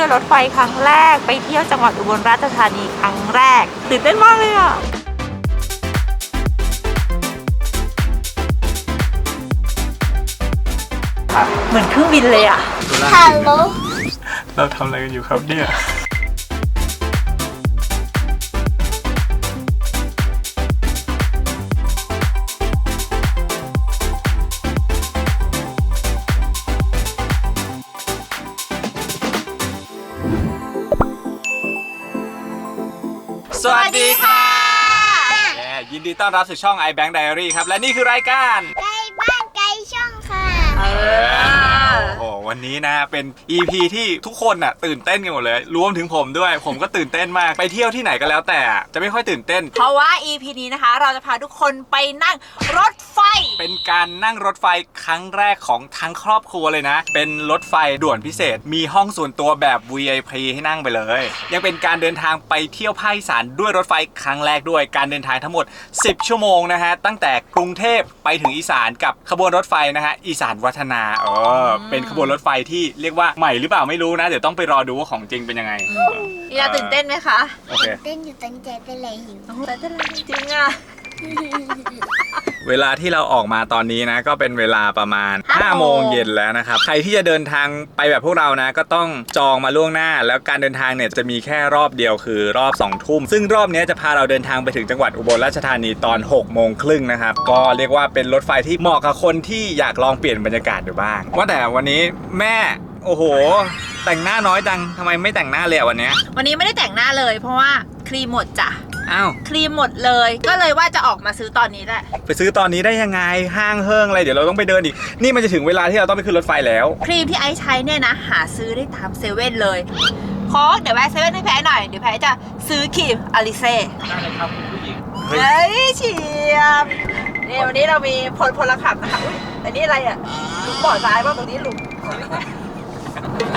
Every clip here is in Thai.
ขึ้นรถไฟครั้งแรก ไปเที่ยวจังหวัดอุบลราชธานีครั้งแรกตื่นเต้นมากเลยอะเหมือนเครื่องบินเลยอะฮัลโหลเราทำอะไรกันอยู่ครับเนี่ย ต้อนรับสู่ช่อง iBank Diary ครับ และนี่คือรายการ ไกลบ้าน เออ โอ้โหวันนี้นะเป็น EP ที่ทุกคนน่ะตื่นเต้นกันหมดเลย รวมถึงผมด้วย ผมก็ตื่นเต้นมาก ไปเที่ยวที่ไหนก็แล้วแต่จะไม่ค่อยตื่นเต้น เพราะว่า EP นี้นะคะ เราจะพาทุกคนไปนั่งรถไฟ เป็นการนั่งรถไฟครั้งแรกของทั้งครอบครัวเลยนะ เป็นรถไฟด่วนพิเศษ มีห้องส่วนตัวแบบ VIP ให้นั่งไปเลย ยังเป็นการเดินทางไปเที่ยวภาคอีสานด้วยรถไฟครั้งแรกด้วย การเดินทางทั้งหมด 10 ชั่วโมงนะฮะ ตั้งแต่กรุงเทพไปถึงอีสานกับขบวนรถไฟนะฮะ อีสานวัฒนาเออเป็นขบวนรถไฟที่เรียกว่าใหม่หรือเปล่าไม่รู้นะ เดี๋ยวต้องไปรอดูว่าของจริงเป็นยังไงอีลาตื่นเต้นไหมคะโอเค เต้นอยู่ตั้งใจเต้นเลยหิวโอ้โหแต่เต้นจริงอะ เวลาที่เราออกมาตอนนี้นะ ก็เป็นเวลาประมาณห้า5โมโมงงเย็นแล้วนะครับ ใครที่จะเดินทางไปแบบพวกเรานะ ก็ต้องจองมาล่วงหน้า แล้วการเดินทางเนี่ยจะมีแค่รอบเดียวคือรอบ2ทุ่ม ซึ่งรอบเนี้ยจะพาเราเดินทางไปถึงจังหวัดอุบลราชธานีตอน6โมงครึ่งนะครับ ก็เรียกว่าเป็นรถไฟที่เหมาะกับคนที่อยากลองเปลี่ยนบรรยากาศดูบ้าง ว่าแต่วันนี้แม่โอ้โห แต่งหน้าน้อยจังทำไมไม่แต่งหน้าเลยอะวันเนี้ย วันนี้ไม่ได้แต่งหน้าเลยเพราะว่า ครีมหมดจ้ะอ้าวครีมหมดเลย ก็เลยว่าจะออกมาซื้อตอนนี้แหละ ไปซื้อตอนนี้ได้ยังไงห้างเฮิงอะไรเดี๋ยวเราต้องไปเดินอีก นี่มันจะถึงเวลาที่เราต้องไปขึ้นรถไฟแล้ว ครีมที่ไอซ์ใช้เนี่ยนะหาซื้อได้ตามเซเว่นเลยโค้กเดี๋ยวแวะเซเว่นให้แพ้หน่อยเดี๋ยวแพ้จะซื้อครีมอลิเซ่ได้เลยครับคุณผู้หญิงเฮ้ยเฉียบนี่วันนี้เรามีพลพลขับนะคะอุ้ยอันนี้อะไรอะหลุมบ่อซ้ายป่ะตรงนี้หลุม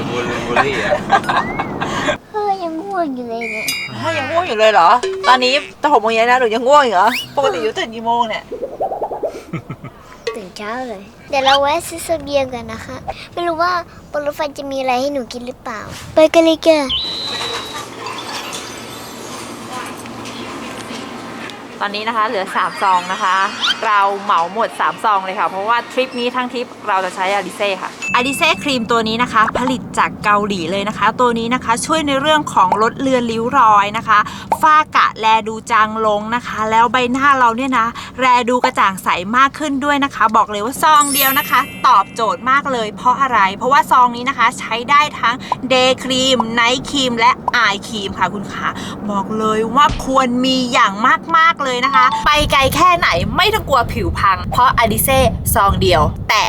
บูลบูลี่อะเฮ้ ยยังง่วงอยู่เลยเนี่ยถ้ายังง่วงอยู่เลยเหรอ ตอนนี้จะหกโมงเย็นแล้วหนูยังง่วงอยู่เหรอ ปกติอยู่ตื่นกี่โมงเนี่ยตื่นเช้าเลย เดี๋ยวเราแวะซื้อเสบียงกันนะคะ ไม่รู้ว่าบนรถไฟจะมีอะไรให้หนูกินหรือเปล่า ไปกันเลยค่ะ ตอนนี้นะคะเหลือ3ซองนะคะ เราเหมาหมด3ซองเลยค่ะ เพราะว่าทริปนี้ทั้งทริปเราจะใช้อาริเซ่ค่ะอาริเซ่ครีมตัวนี้นะคะ ผลิตจากเกาหลีเลยนะคะ ตัวนี้นะคะช่วยในเรื่องของลดเลือนริ้วรอยนะคะฝ้ากระแลดูจางลงนะคะ แล้วใบหน้าเราเนี่ยนะ แลดูกระจ่างใสมากขึ้นด้วยนะคะ บอกเลยว่าซองเดียวนะคะ ตอบโจทย์มากเลย เพราะอะไร เพราะว่าซองนี้นะคะใช้ได้ทั้งเดย์ครีมไนท์ครีมและอายครีมค่ะคุณคะบอกเลยว่าควรมีอย่างมากๆเลยนะคะ ไปไกลแค่ไหนไม่ต้องกลัวผิวพัง เพราะอดิเซ่ซองเดียว แต่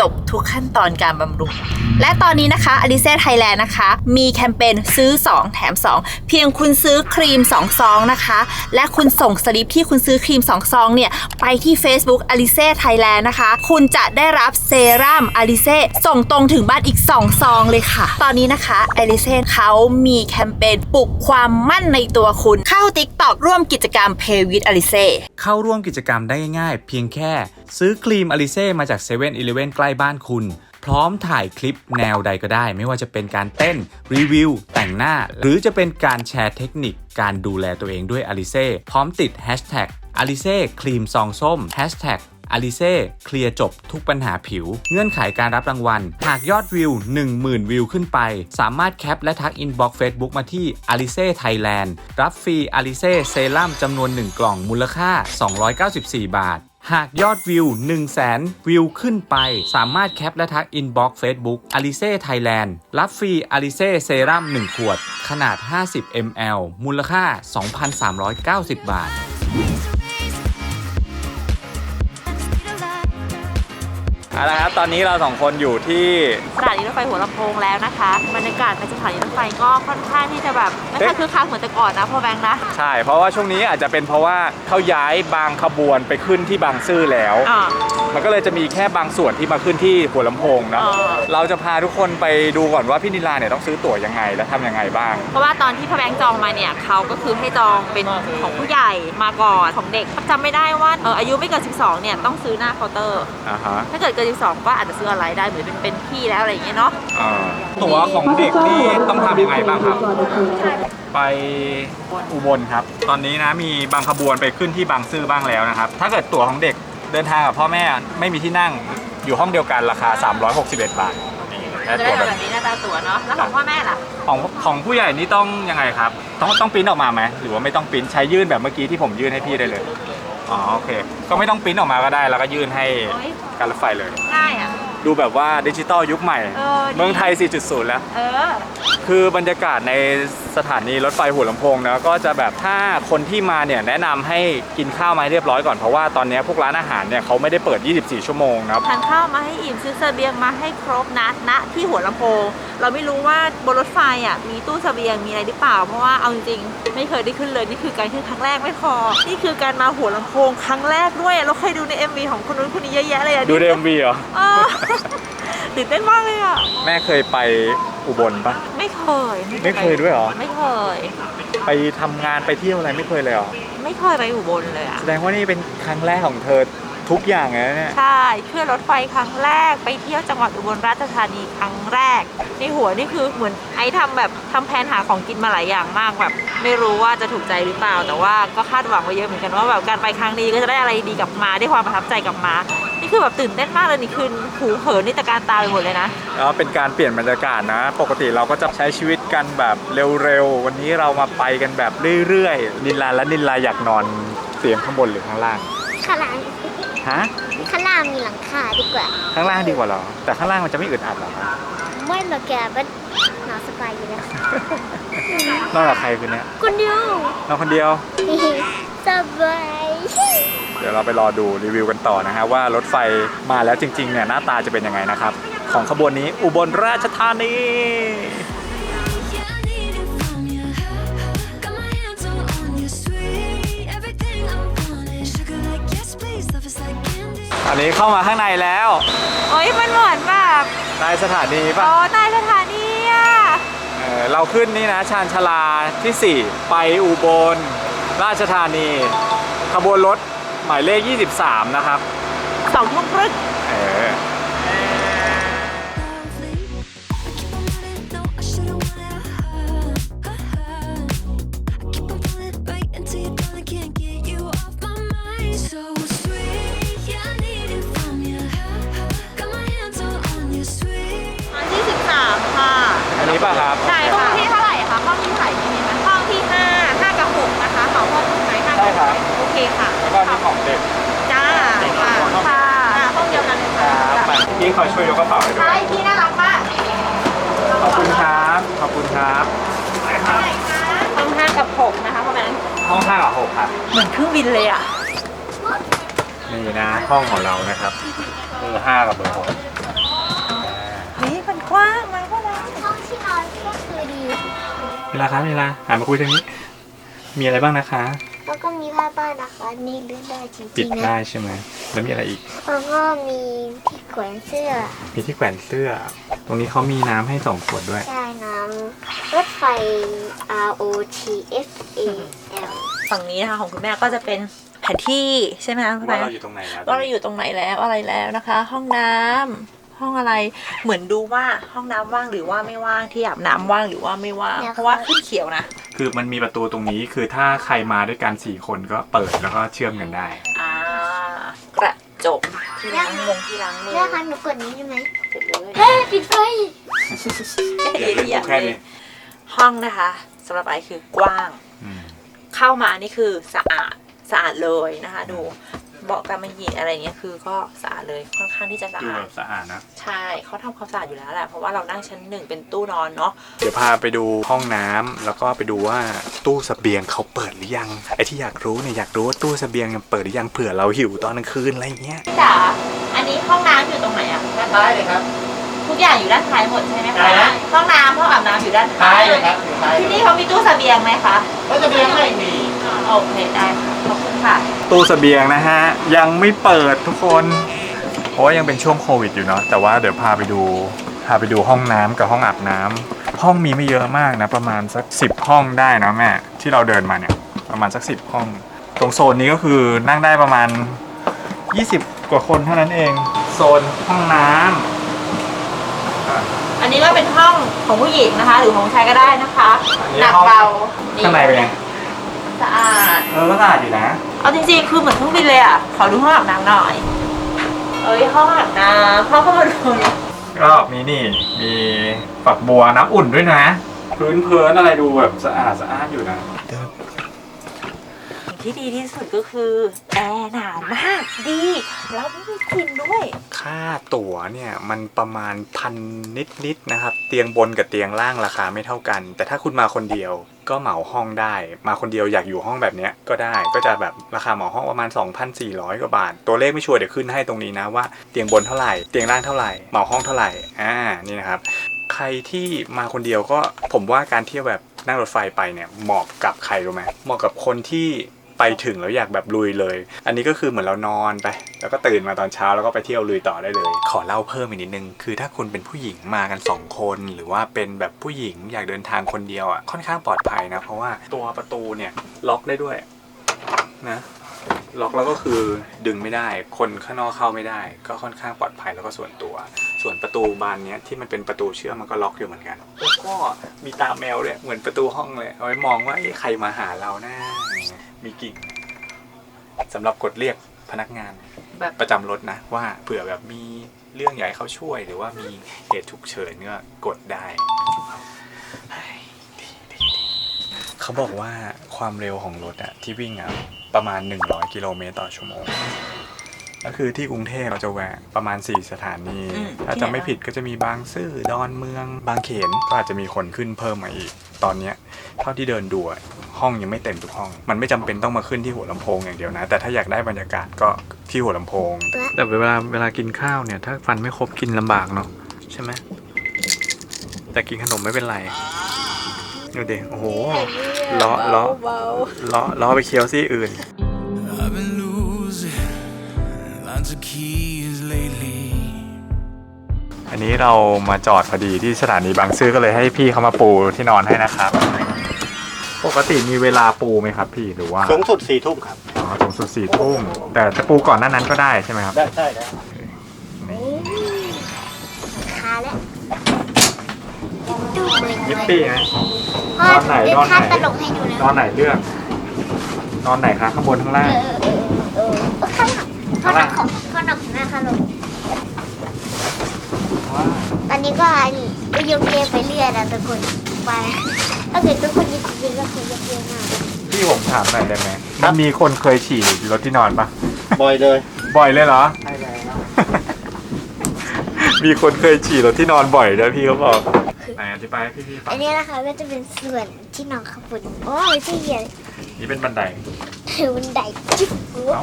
จบทุกขั้นตอนการบำรุง และตอนนี้นะคะอ l ิเซ่ไทยแลนด์นะคะ มีแคมเปญซื้อ 2 แถม 2 เพียงคุณซื้อครีม 2 ซองนะคะ และคุณส่งสลิปที่คุณซื้อครีม 2 ซองเนี่ย ไปที่ Facebook a l i c e Thailand นะคะ คุณจะได้รับเซรั่ม a l i c e ส่งตรงถึงบ้านอีก 2 ซองเลยค่ะ ตอนนี้นะคะ a l i c e เขามีแคมเปญปลุกความมั่นในตัวคุณเข้า TikTok ร่วมกิจกรรม Pay with a l i c e เข้าร่วมกิจกรรมได้ง่ายๆ เพียงแค่ ซื้อครีมอลิเซ่มาจาก7 e เ e ่ e อใกล้บ้านคุณ พร้อมถ่ายคลิปแนวใดก็ได้ ไม่ว่าจะเป็นการเต้นรีวิว แต่งหน้า หรือจะเป็นการแชร์เทคนิคการดูแลตัวเองด้วยอลิเซ่พร้อมติด Hashtag อลิเซ่ครีมซองส้ม Hashtag อลิเซ่เคลียร์จบทุกปัญหาผิว เงื่อนไขการรับรางวัล หากยอดวิว 10,000 วิวขึ้นไป สามารถแคปและทักอินบ็อกซ์เฟซบุ๊กมาที่อลิเซ่ไทยแลนด์รับฟรีอลิเซ่เซรั่มจำนวน 1 กล่องมูลค่า 294 บาท หากยอดวิว 1 0 0 0 0แสนวิวขึ้นไป สามารถแคปและทักอินบ็อกซ์เฟซบุ๊กอลิเซ่ไทยแลนด์รับฟรีอลิเซ่เซรั่ม1ขวด ขนาด 50 ml มูลค่า 2,390 บาท เอาละครับตอนนี้เราสองคนอยู่ที่สถานีรถไฟหัวลำโพงแล้วนะคะบรรยากาศในสถานีรถไฟก็ค่อนข้างที่จะแบบไม่ค่อยคึกคักเหมือนแต่ก่อนนะพ่อแบงค์นะใช่ เพราะว่าช่วงนี้อาจจะเป็นเพราะว่าเขาย้ายบางขบวนไปขึ้นที่บางซื่อแล้วอ่า มันก็เลยจะมีแค่บางส่วนที่มาขึ้นที่หัวลำโพงนะอ๋อ เราจะพาทุกคนไปดูก่อนว่าพี่นิลาเนี่ยต้องซื้อตั๋วยังไงและทำยังไงบ้าง เพราะว่าตอนที่พ่อแบงค์จองมาเนี่ยเขาก็คือให้จองเป็นของผู้ใหญ่มาก่อนของเด็กจำไม่ได้ว่าเอออายุไม่เกิน 12 เนี่ยต้องซื้อหน้าเคาน์เตอร์ อ่าฮะถ้าเกิดเกิน 12 ก็อาจจะซื้ออะไรได้เหมือนเป็นเป็นพี่แล้วอะไรอย่างเงี้ยเนาะ อ่าตั๋วของเด็กนี่ต้องทำยังไงบ้างครับ ไปอุบลครับ ตอนนี้นะมีบางขบวนไปขึ้นที่บางซื่อบ้างแล้วนะครับ ถ้าเกิดตั๋วของเด็ก เดินทางกับพ่อแม่ไม่มีที่นั่งอยู่ห้องเดียวกันราคา 361 บาทนี่แค่จะตั๋ได้วแบแบบบนี้หน้าตาตั๋วเนาะ แล้วของพ่อแม่ล่ะ ของของผู้ใหญ่นี่ต้องยังไงครับ ต้องต้องปริ้นออกมาไหมหรือว่าไม่ต้องปริ้นใช้ยื่นแบบเมื่อกี้ที่ผมยื่นให้พี่ได้เลยอ๋อโอเค ก็ไม่ต้องปริ้นออกมาก็ได้ แล้วก็ยื่นให้โอ๊ยการรถไฟเลย ง่ายอะ ดูแบบว่าดิจิตอลยุคใหม่ เออดี เมืองไทย 4.0 แล้ว เออ คือบรรยากาศในสถานีรถไฟหัวลำโพงนะก็จะแบบถ้าคนที่มาเนี่ยแนะนำให้กินข้าวมาให้เรียบร้อยก่อนเพราะว่าตอนนี้พวกร้านอาหารเนี่ยเขาไม่ได้เปิด 24 ชั่วโมงนะครับ ทานข้าวมาให้อิ่มซื้อเสบียงมาให้ครบนะณที่หัวลำโพงเราไม่รู้ว่าบนรถไฟอะมีตู้เสบียงมีอะไรหรือเปล่า เพราะว่าเอาจริงๆไม่เคยได้ขึ้นเลยนี่คือการขึ้นครั้งแรกไม่พอ นี่คือการมาหัวลำโพงครั้งแรกด้วยเราเคยดูใน MV ของคนนู้นคนนี้เยอะแยะเลยอะดูในเอ็มวีเหรอ เออตื่นเต้นมากเลยอะ แม่เคยไปอุบลปะ ไม่เคยไม่เคยด้วยเหรอ ไม่เคย ไปทำงานไปเที่ยวอะไรไม่เคยเลยเหรอ ไม่เคยไปอุบลเลยอะ แสดงว่านี่เป็นครั้งแรกของเธอทุกอย่างเลยนะเนี่ย ใช่ขึ้นรถไฟครั้งแรกไปเที่ยวจังหวัดอุบลราชธานีครั้งแรกในหัวนี่คือเหมือนไอ้ทำแบบทำแผนหาของกินมาหลายอย่างมากแบบ ไม่รู้ว่าจะถูกใจหรือเปล่า แต่ว่าก็คาดหวังไว้เยอะเหมือนกันว่าแบบการไปครั้งนี้ก็จะได้อะไรดีกลับมาได้ความประทับใจกลับมา นี่คือแบบตื่นเต้นมากเลยนี่คือหูเหินนี่ตะการตาไปหมดเลยนะแล้วเป็นการเปลี่ยนบรรยากาศนะ ปกติเราก็จะใช้ชีวิตกันแบบเร็วๆ วันนี้เรามาไปกันแบบเรื่อยๆนินลาและนินลาอยากนอนเตียงข้างบนหรือข้างล่าง ข้างล่างฮะข้างล่างมีหลังคาดีกว่า ข้างล่างดีกว่าเหรอ แต่ข้างล่างมันจะไม่อึดอัดเหรอครับไม่หรอกแกมันนอนสบายอยู่แล้วนอนกับใครคืนเนี้ยคนเดียวนอนคนเดียวสบายเดี๋ยวเราไปรอดูรีวิวกันต่อนะฮะว่ารถไฟมาแล้วจริงๆเนี่ยหน้าตาจะเป็นยังไงนะครับ ของขบวนนี้อุบลราชธานี Yeah, I need it from you. Got my hands all on you, sweet. Everything I want is sugar like yes, please. Love is like candy. อันนี้เข้ามาข้างในแล้วโอ้ยมันเหมือนแบบในสถานีป่ะ โอ้ใต้สถานีอะเออเราขึ้นนี่นะชานชาลาที่ 4 ไปอุบลราชธานี ขบวนรถ หมายเลข 23 นะครับสองทุ่มครึ่งเออ Lovely. I keep on running, no, I shouldn't want it. I keep on feeling right until you're gone. I can't get you off my mind. So sweet, yeah, I need it from you. Got my hands all on you, sweet. ห้องที่13ค่ะอันนี้ป่ะครับใช่ห้องที่เท่าไหร่คะห้องที่เท่าไหร่มีไหมห้องที่5 5กับ6นะคะขอห้องไหน5ใช่ครับ โอเคค่ะแล้ว ก็นี่ของเด็กจ้าค่ะค่ะห้องเดียวกันเลยคค่ะรับไปพี่ขอช่วยยกกระเป๋าให้ด้วใช่ยพี่น่ารักมากขอบคุณครับขอบคุณครับห้อง5กับ6นะคะพ่อแบงค์ห้อง5กับ6ครับเหมือนเครื่องบินเลยอะนี่นะห้องของเรานะครับเบอร์5กับเบอร์6เฮ้ยมันกว้างมากพ่อแบงค์ห้องที่นอนก็คือดีเวลาครับเวลาหันมาคุยทางนี้ มีอะไรบ้างนะคะ แล้วก็มีผ้าบ้านนะคะนี่เลื่อนได้จปิริดงๆได้นะใช่ไหมแล้วมีอะไรอีก แล้วก็มีที่แขวนเสื้อมีที่แขวนเสื้อ ตรงนี้เขามีน้ำให้สองขวดด้วย ใช่น้ำรถไฟ R O T F A L ฝั่งนี้นะคะของคุณแม่ก็จะเป็นแผนที่ใช่ไหมคะพ่อแบว่างค์เราอยู่ตรงไหนแล้วว่าเราอยู่ตรงไหนแล้วอะไรแล้วนะคะ ห้องน้ำ ห้องอะไรเหมือนดูว่าห้องน้ำว่างหรือว่าไม่ว่างที่อาบน้ำว่างหรือว่าไม่ว่างเนี่ย เพราะว่าขึ้นเขียวนะคือมันมีประตูตรงนี้คือถ้าใครมาด้วยกันสี่คนก็เปิดแล้วก็เชื่อมกันได้ อ่ากระจกที่ล้างมงที่ล้างมือแม่คะหนูกดนี้ได้ไหมเสร็จเลยเฮ้ยปิดไฟอยากเล่นมุกแค่นี้ ห้องนะคะสำหรับไอคือกว้าง อืมเข้ามานี่คือสะอาดสะอาดเลยนะคะ ดู เบาะกำมะหยี่อะไรเงี้ยคือก็สะอาดเลยค่อนข้างที่จะสะดูอาแบดบสะอาดนะ ใช่เขาทำความสะอาดอยู่แล้วแหละเพราะว่าเรานั่งชั้นหนึ่งเป็นตู้นอนเนาะ เดี๋ยวพาไปดูห้องน้ำแล้วก็ไปดูว่าตู้เสบียงเขาเปิดหรือยังไอ้ที่อยากรู้เนี่ยอยากรู้ว่าตู้เสบียงยังเปิดหรือยังเผื่อเราหิวตอนกลางคืนอะไรเงี้ยพี่จ๋าอันนี้ห้องน้ำอยู่ตรงไหนอะด้านซ้ายเลยครับ ทุกอย่างอยู่ด้านซ้ายหมดใช่ไหมคะห้องน้ำห้องอาบน้ำอยู่ด้านซ้ายเลยครับที่นี่เขามีตู้เสบียงไหมคะ ก็จะเบียงไม่มี โอเคได้ค่ะขอบคุณ ค่ะ ตู้เสบียงนะฮะ ยังไม่เปิดทุกคน เพราะว่ายังเป็นช่วงโควิดอยู่เนาะแต่ว่าเดี๋ยวพาไปดูพาไปดูห้องน้ำกับห้องอาบน้ำห้องมีไม่เยอะมากนะ ประมาณสักสิบห้องได้นะแม่ที่เราเดินมาเนี่ยประมาณสักสิบห้อง ตรงโซนนี้ก็คือนั่งได้ประมาณ 20 กว่าคนเท่านั้นเอง โซนห้องน้ำอันนี้ก็เป็นห้องของผู้หญิงนะคะ หรือของชายก็ได้นะคะอันนี้หนักห้องเบาข้างในเป็นไงสะอาดเออก็สะอาดอยู่นะ เอาจริงๆ คือเหมือนเครื่องบินเลยอะ ขอดูห้องอาบน้ำหน่อย เอ้ยห้องอาบน้ำห้องเข้ามาดูเลยก็มีนี่มีฝักบัวน้ำอุ่นด้วยนะ พื้นเพลินอะไรดูแบบสะอาดสะอาดอยู่นะสิ่ง ที่ดีที่สุดก็คือแอร์หนาวมากดี แล้วไม่มีกลิ่นด้วย ค่าตั๋วเนี่ยมันประมาณพันนิดๆนะครับ เตียงบนกับเตียงล่างราคาไม่เท่ากัน แต่ถ้าคุณมาคนเดียวก็เหมาห้องได้ มาคนเดียวอยากอยู่ห้องแบบเนี้ยก็ได้ก็จะแบบราคาเหมาห้องประมาณ 2,400 กว่าบาท ตัวเลขไม่ชัวร์เดี๋ยวขึ้นให้ตรงนี้นะว่าเตียงบนเท่าไหร่เตียงล่างเท่าไหร่เหมาห้องเท่าไหร่อ่านี่นะครับใครที่มาคนเดียวก็ผมว่าการเที่ยวแบบนั่งรถไฟไปเนี่ยเหมาะกับใครรู้ไหมเหมาะกับคนที่ ไปถึงแล้วอยากแบบลุยเลย อันนี้ก็คือเหมือนเรานอนไป แล้วก็ตื่นมาตอนเช้าแล้วก็ไปเที่ยวลุยต่อได้เลย ขอเล่าเพิ่มอีกนิดนึง คือถ้าคุณเป็นผู้หญิงมากัน 2 คน หรือว่าเป็นแบบผู้หญิงอยากเดินทางคนเดียวอะค่อนข้างปลอดภัยนะ เพราะว่าตัวประตูเนี่ยล็อกได้ด้วยนะล็อกแล้วก็คือดึงไม่ได้ คนข้างนอกเข้าไม่ได้ ก็ค่อนข้างปลอดภัยแล้วก็ส่วนตัว ส่วนประตูบานเนี้ยที่มันเป็นประตูเชื่อมมันก็ล็อกอยู่เหมือนกันแล้วก็มีตาแมวเลยเหมือนประตูห้องเลยเอาไว้มองว่าเอ๊ะใครมาหาเรานะ มีกิ่งสำหรับกดเรียกพนักงานแบบ ประจำรถนะ ว่าเผื่อแบบมีเรื่องใหญ่เขาช่วย หรือว่ามีเหตุฉุกเฉินก็กดได้เฮ้ยดีดีดีเขาบอกว่าความเร็วของรถอะที่วิ่งอะประมาณ 100 กิโลเมตรต่อชั่วโมงก็คือที่กรุงเทพเราจะแวะประมาณ 4 สถานี อืมถ้าจะไม่ผิดก็จะมีบางซื่อดอนเมือง บางเขนก็อาจจะมีคนขึ้นเพิ่มมาอีก ตอนเนี้ยเท่าที่เดินดูอะ ห้องยังไม่เต็มทุกห้อง มันไม่จำเป็นต้องมาขึ้นที่หัวลำโพงอย่างเดียวนะ แต่ถ้าอยากได้บรรยากาศก็ที่หัวลำโพง แต่เวลาเวลากินข้าวเนี่ย ถ้าฟันไม่ครบกินลำบากเนาะใช่ไหมแต่กินขนมไม่เป็นไรดูดิโอ้โหล้อล้อล้อล้อไปเคี้ยวซี่อื่น I've been losing lots of keys lately. อันนี้เรามาจอดพอดีที่สถานีบางซื่อก็เลยให้พี่เขามาปูที่นอนให้นะครับป กติมีเวลาปูไหมครับพี่หรือว่าสูงสุดสี่ทุ่มครับอ๋อสูงสุดสี่ทุ่มแต่จะปูก่อนหน้านั้นก็ได้ใช่ไหมครับ ได้ใช่แล้วนี่ขาแล้วดูเลยยิปปี้นะพ่อนอนไหนเดี๋ยนวอนไหนท่าตลกให้ดูนะนอนไหนเลือก นอนไหนคะข้างบนข้างล่างเออเออเออเออข้างหลังพ่อหนักของพ่อหนักของหน้าค่ะลงตอนนี้ก็อันนี้ก็ยกเยกไปเรื่อยนะทุกคนไป ถ้าเกิดทุกคนจริงๆก็คือยกเยกมากพี่ผมถามหน่อยได้ไหมมันมีคนเคยฉี่รถที่นอนปะบ่อยเลยบ่อยเลยเหรอ ใช่แล้วมีคนเคยฉี่รถที่นอนบ่อยด้วยพี่เขาบอกไหนอธิบายให้พี่ๆฟัอังนนี้นะคะก็จะเป็นส่วนที่นอนข้างบนโอ้ยที่เหยียดนี่เป็นบันไดคือบันไดจิ๊บโอ้เอ้า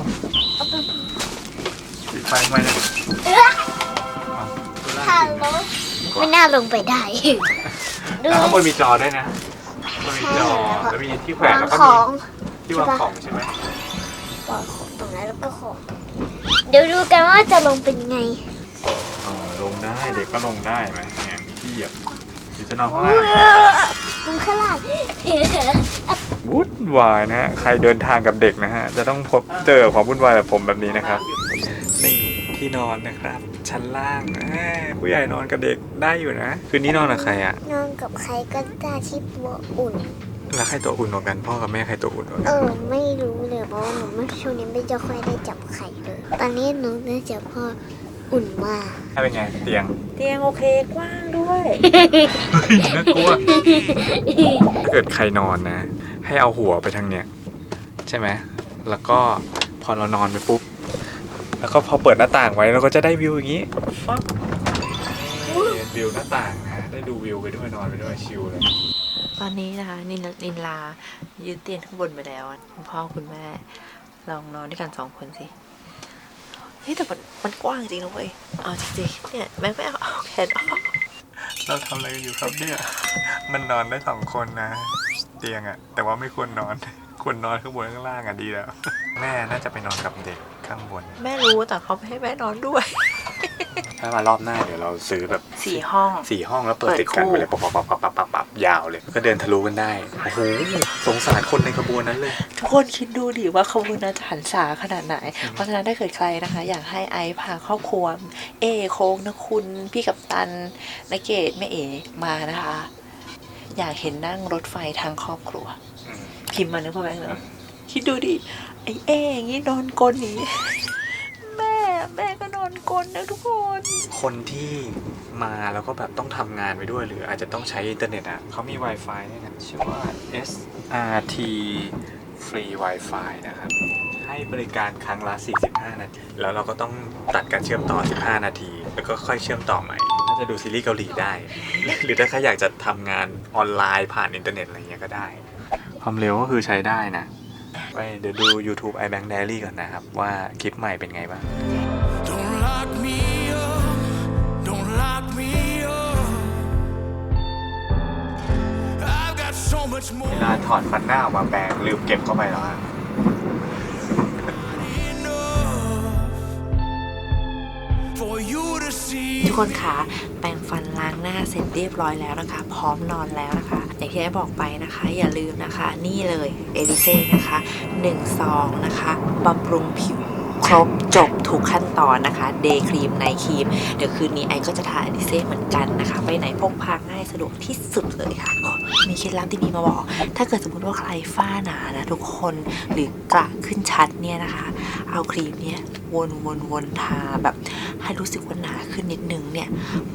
เอาไปปิดไฟทำไมเนี่ยเอื้อฮัลโหลไม่น่าลงไปได้ดู แล้วข้างบนมีจอด้วยนะ มันมีจอแล้วมีที่แขวนวางแล้วก็ขมีองที่วางของใช่ไหมวางของตรงนั้นแล้วก็ของ เดี๋ยวดูกันว่าจะลงเป็นไงอ๋อลงได้เด็กก็ลงได้ไหมเนี่ยมีที่เหยียบหรือจะนอนข้างล่างลงข้างล่างวุ่นวายนะฮะใครเดินทางกับเด็กนะฮะจะต้องพบเจอความวุ่นวายแบบผมแบบนี้นะครับนี่ ที่นอนนะครับ ชั้นล่างแหมผู้ใหญ่นอนกับเด็กได้อยู่นะ คืนนี้นอนกับใครอะนอนกับใครก็ได้ที่ตัวอุ่น แล้วใครตัวอุ่นกว่ากันพ่อกับแม่ใครตัวอุ่นกว่าเอกันอไม่รู้เลยเพราะว่าหนูไม่ช่วงนี้ไม่จะค่อยได้จับไข่เลยตอนนี้หนูได้จับพ่ออุ่นมากถ้าเป็นไงเตียงเตียงโอเคกว้างด้วยน่ากลัวถ้าเกิดใครนอนนะ ให้เอาหัวไปทางเนี้ยใช่ไหมแล้วก็พอเรานอนไปปุ๊บ แล้วก็พอเปิดหน้าต่างไว้เราก็จะได้วิวอย่างนี้ปั๊บนี่วิวหน้าต่างนะ ได้ดูวิวไปด้วยนอนไปด้วยชิลเลย ตอนนี้นะคะ นินนินลายืนเตียงข้างบนไปแล้วคุณพ่อคุณแม่ ลองนอนด้วยกันสองคนสิเฮ้ยแต่มันมันกว้างจริงนะเว้ยเอาจริงๆเนี่ยแม่ไม่เอาเอาแขนออกเราทำอะไรกันอยู่ครับเนี่ย มันนอนได้สองคนนะ เตียงอะแต่ว่าไม่ควรนอน ควรนอนข้างบนข้างล่างอะดีแล้ว แม่น่าจะไปนอนกับเด็กข้างบน แม่รู้แต่เขาไม่ให้แม่นอนด้วย ถ้ามารอบหน้าเดี๋ยวเราซื้อแบบสี่ห้อง สี่ห้องแล้วเปิดเปิดติดกันคู่ไปเลยปับปับปับปับปับปับปับยาวเลย ก็เดินทะลุกันได้โอ้โหสงสารคนในขบวนนั้นเลย ทุกคนคิดดูดิว่าขบวนนั้นจะหันษาขนาดไหน เพราะฉะนั้นถ้าเกิดใครนะคะ อยากให้ไอซ์พาครอบครัวเอโค้งนะคุณพี่กับตันนาเกตแม่เอมานะคะ อยากเห็นนั่งรถไฟทางครอบครัวอืม พิมพ์มาเนอพ่อแบงค์เนอะคิดดูดิไอเออย่างงี้โดนกลนนี้ แม่แม่ก็โดนกลนะทุกคน คนที่มาแล้วก็แบบต้องทำงานไปด้วย หรืออาจจะต้องใช้อินเทอร์เน็ตอะเขามี Wi-Fi ด้วยนะชื่อว่า SRT Free Wi-Fi นะครับ ให้บริการครั้งละ 45 นาที แล้วเราก็ต้องตัดการเชื่อมต่อ 15 นาที แล้วก็ค่อยเชื่อมต่อใหม่น่าจะดูซีรีส์เกาหลีได้ หรือถ้าใครอยากจะทำงานออนไลน์ผ่านอินเทอร์เน็ตอะไรเงี้ยก็ได้ ความเร็วก็คือใช้ได้นะไปเดี๋ยวดู YouTube iBank Diary ก่อนนะครับ ว่าคลิปใหม่เป็นไงบ้าง Don't lock me up. Don't lock me up. I've got so much เว more ลาถอดฟันหน้าออกมาแปลงลืมเก็บเข้าไปแล้วอะ enough for you to see. ทุกคนคะแปรงฟันล้างหน้าเสร็จเรียบร้อยแล้วนะคะ พร้อมนอนแล้วนะคะ อย่างที่ได้บอกไปนะคะ อย่าลืมนะคะ นี่เลยเอลิเซ่นะคะ1ซองนะคะบำรุงผิว รบจบทุกขั้นตอนนะคะเดย์ครีมไนครีม เดี๋ยวคืนนี้ไอก็จะทาเอลิเซ่เหมือนกันนะคะ ไปไหนพกพาง่ายสะดวกที่สุดเลยค่ะโอ้มีเคล็ดลับที่มีมาบอก ถ้าเกิดสมมติว่าใครฝ้าหนานะทุกคนหรือกระขึ้นชัดเนี่ยนะคะ เอาครีมเนี่ยวนวนวนทาแบบให้รู้สึกว่าหนาขึ้นนิดนึงเนี่ย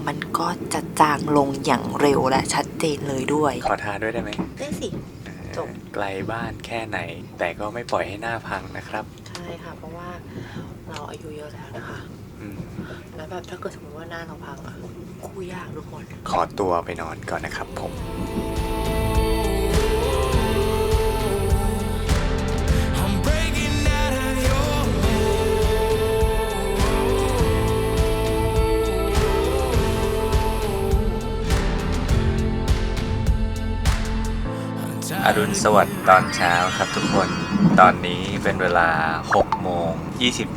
มันก็จะจางลงอย่างเร็วและชัดเจนเลยด้วย ขอทาด้วยได้ไหมได้สิ จบ ไกลบ้านแค่ไหน แต่ก็ไม่ปล่อยให้หน้าพังนะครับใช่ ค่ะ เพราะว่าเราอายุเยอะแล้วนะคะอืมแล้วแบบถ้าเกิดสมมติว่าหน้าเราพังอะคู่ยากทุกคน ขอตัวไปนอนก่อนนะครับผม I'm breaking out of your mold. อรุณสวัสดิ์ตอนเช้าครับทุกคน ตอนนี้เป็นเวลา6โมง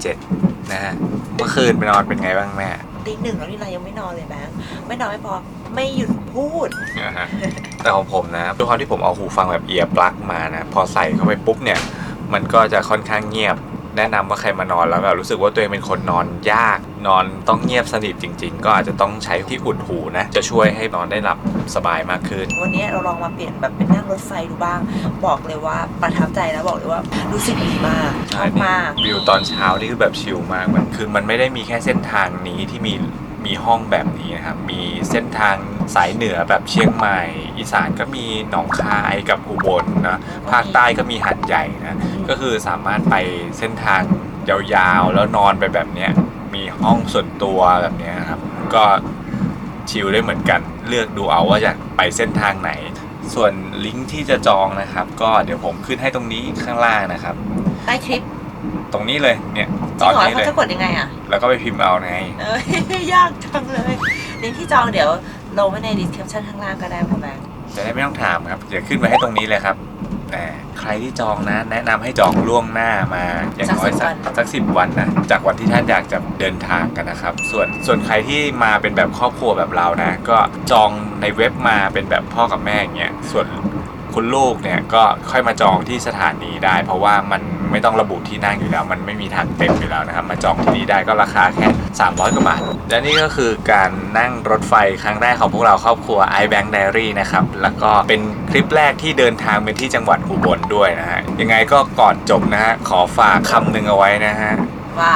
27 นะฮะ เมื่อคืนไปนอนเป็นไงบ้างแม่ตีหนึ่งแล้วนี่เรายังไม่นอนเลยแบงค์ไม่นอนไม่พอไม่หยุดพูด นะฮะแต่ของผมนะด้วยความที่ผมเอาหูฟังแบบเอียร์ปลั๊กมานะ พอใส่เข้าไปปุ๊บเนี่ย มันก็จะค่อนข้างเงียบ แนะนำว่าใครมานอนแล้วแบบรู้สึกว่าตัวเองเป็นคนนอนยากนอนต้องเงียบสนิทจริง ๆ ก็อาจจะต้องใช้ที่อุดหูนะ จะช่วยให้นอนได้หลับสบายมากขึ้น วันนี้เราลองมาเปลี่ยนแบบเป็นนั่งรถไฟดูบ้าง บอกเลยว่าประทับใจแล้วบอกเลยว่ารู้สึกดีมากชอบมากวิวตอนเช้านี่คือแบบชิลมากมันคือมันไม่ได้มีแค่เส้นทางนี้ที่มี มีห้องแบบนี้นะครับ มีเส้นทางสายเหนือแบบเชียงใหม่ อีสานก็มีหนองคายกับอุบลนะภาคใต้ก็มีหัดใหญ่นะก็คือสามารถไปเส้นทางยาวๆ แล้วนอนไปแบบเนี้ยมีห้องส่วนตัวแบบนี้ครับ ก็ชิลได้เหมือนกันเลือกดูเอาว่าอยากไปเส้นทางไหน ส่วนลิงก์ที่จะจองนะครับ ก็เดี๋ยวผมขึ้นให้ตรงนี้ข้างล่างนะครับ ใต้คลิป ตรงนี้เลยเนี่ยจตริองนเหรอนี้เขาเลยจะกดยังไงอะ แล้วก็ไปพิมพ์เอาไงเอ้ย ยากจังเลยลิงก์ที่จองเดี๋ยวลงไว้ใน description ข้างล่างก็ได้ค่ะแบงค์จะได้ไม่ต้องถามครับเดี๋ยวขึ้นมาให้ตรงนี้เลยครับแต่ใครที่จองนะ แนะนำให้จองล่วงหน้ามาอย่างน้อยสักสักสิบวันนะจากวันที่ท่านอยากจะเดินทางกันนะครับ ส่วนส่วนใครที่มาเป็นแบบครอบครัวแบบเรานะ ก็จองในเว็บมาเป็นแบบพ่อกับแม่อย่างเงี้ยส่วนคุณลูกเนี่ยก็ค่อยมาจองที่สถานีได้ เพราะว่ามัน ไม่ต้องระบุที่นั่งอยู่แล้ว มันไม่มีทางเต็มอยู่แล้วนะครับ มาจองที่นี่ได้ก็ราคาแค่ 300กว่าบาท และนี่ก็คือการนั่งรถไฟครั้งแรกของพวกเราครอบครัว iBank Diary นะครับ แล้วก็เป็นคลิปแรกที่เดินทางไปที่จังหวัดอุบลด้วยนะฮะ ยังไงก็ก่อนจบนะฮะ ขอฝากคำหนึ่งเอาไว้นะฮะ ว่า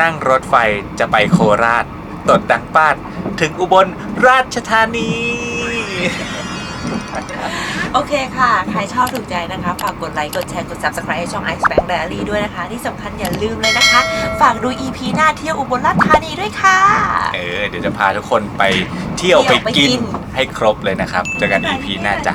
นั่งรถไฟจะไปโคราช ตดดังป้าด ถึงอุบลราชธานี โอเคค่ะ ใครชอบถูกใจนะคะ ฝากกดไลค์ กดแชร์ กด subscribe ให้ช่อง Ice Bank Diary ด้วยนะคะ ที่สำคัญอย่าลืมเลยนะคะ ฝากดู EP หน้าเที่ยวอุบลราชธานีด้วยค่ะ เออ เดี๋ยวจะพาทุกคนไปเที่ยวเที่ไปยวไปกินกินให้ครบเลยนะครับ เจอกัน EP หน้าจ้ะ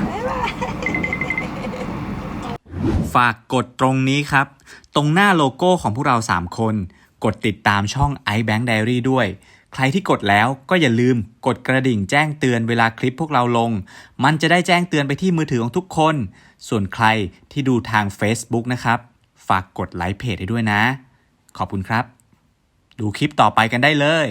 ฝากกดตรงนี้ครับ ตรงหน้าโลโก้ของพวกเรา 3 คน กดติดตามช่อง iBank Diary ด้วย ใครที่กดแล้วก็อย่าลืมกดกระดิ่งแจ้งเตือนเวลาคลิปพวกเราลง มันจะได้แจ้งเตือนไปที่มือถือของทุกคน ส่วนใครที่ดูทาง Facebook นะครับ ฝากกดไลค์เพจให้ด้วยนะ ขอบคุณครับ ดูคลิปต่อไปกันได้เลย